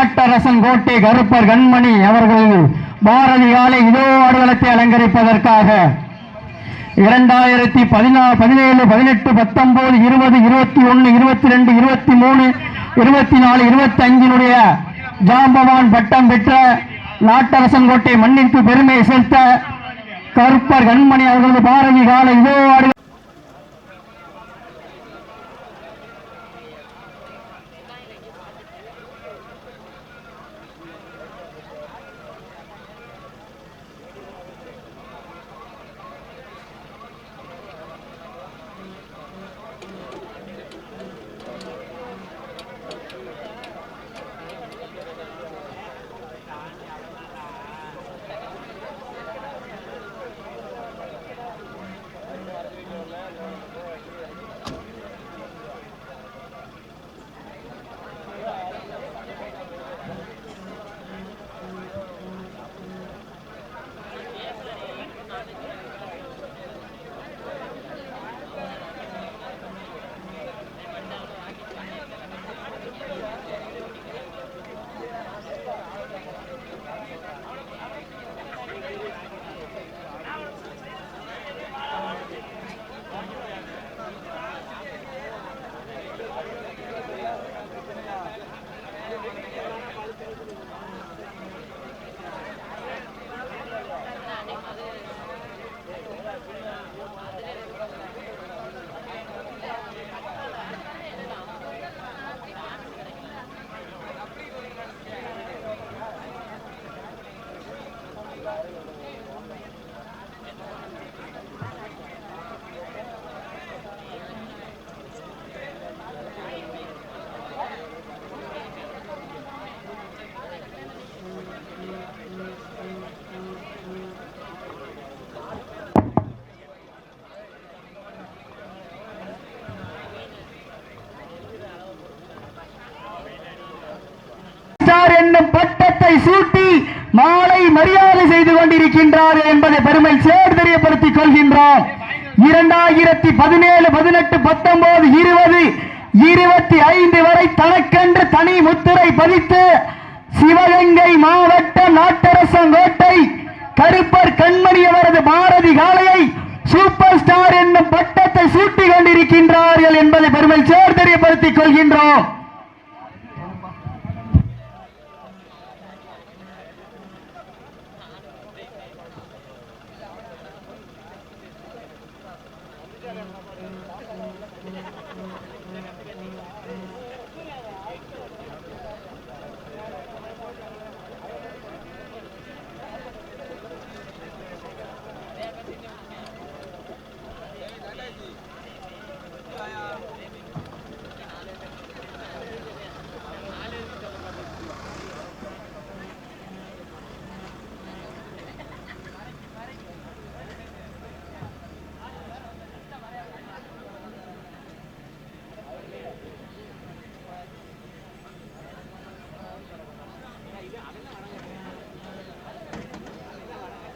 காட்டரசன் கோட்டை கருப்பர் கண்மணி அவர்கள் பாரதி காலை இதோ ஆடுகளத்தை அலங்கரிப்பதற்காக. இரண்டாயிரத்தி பதினா பதினேழு பதினெட்டு பத்தொன்பது இருபது இருபத்தி ஒன்று இருபத்தி ரெண்டு இருபத்தி மூணு இருபத்தி நாலு இருபத்தி அஞ்சினுடைய ஜாம்பவான் பட்டம் பெற்ற நாட்டரசன் கோட்டை மண்ணிற்கு பெருமை சேர்த்த கருப்பர் கண்மணி அவர்களது பாரதி காலை இதோ ஆடு ஸ்டார் என்னும் பட்டத்தை சூட்டி மாலை மரியாதை செய்து கொண்டிருக்கின்றார் என்பதை பெருமை சேர் தெரியப்படுத்திக் கொள்கின்றோம். இரண்டாயிரத்தி பதினேழு பதினெட்டு பத்தொன்பது இருபது இருபத்தி ஐந்து வரை தனக்கென்று தனி முத்திரை பதித்து சிவகங்கை மாவட்ட நாட்டரசங்கோட்டை கருப்பர் கண்மணி அவரது பாரதி காளையை சூப்பர் ஸ்டார் என்னும் பட்டத்தை சூட்டிக் கொண்டிருக்கின்றார்கள் என்பதை பெருமை சேர் தெரியப்படுத்திக் கொள்கின்றோம்.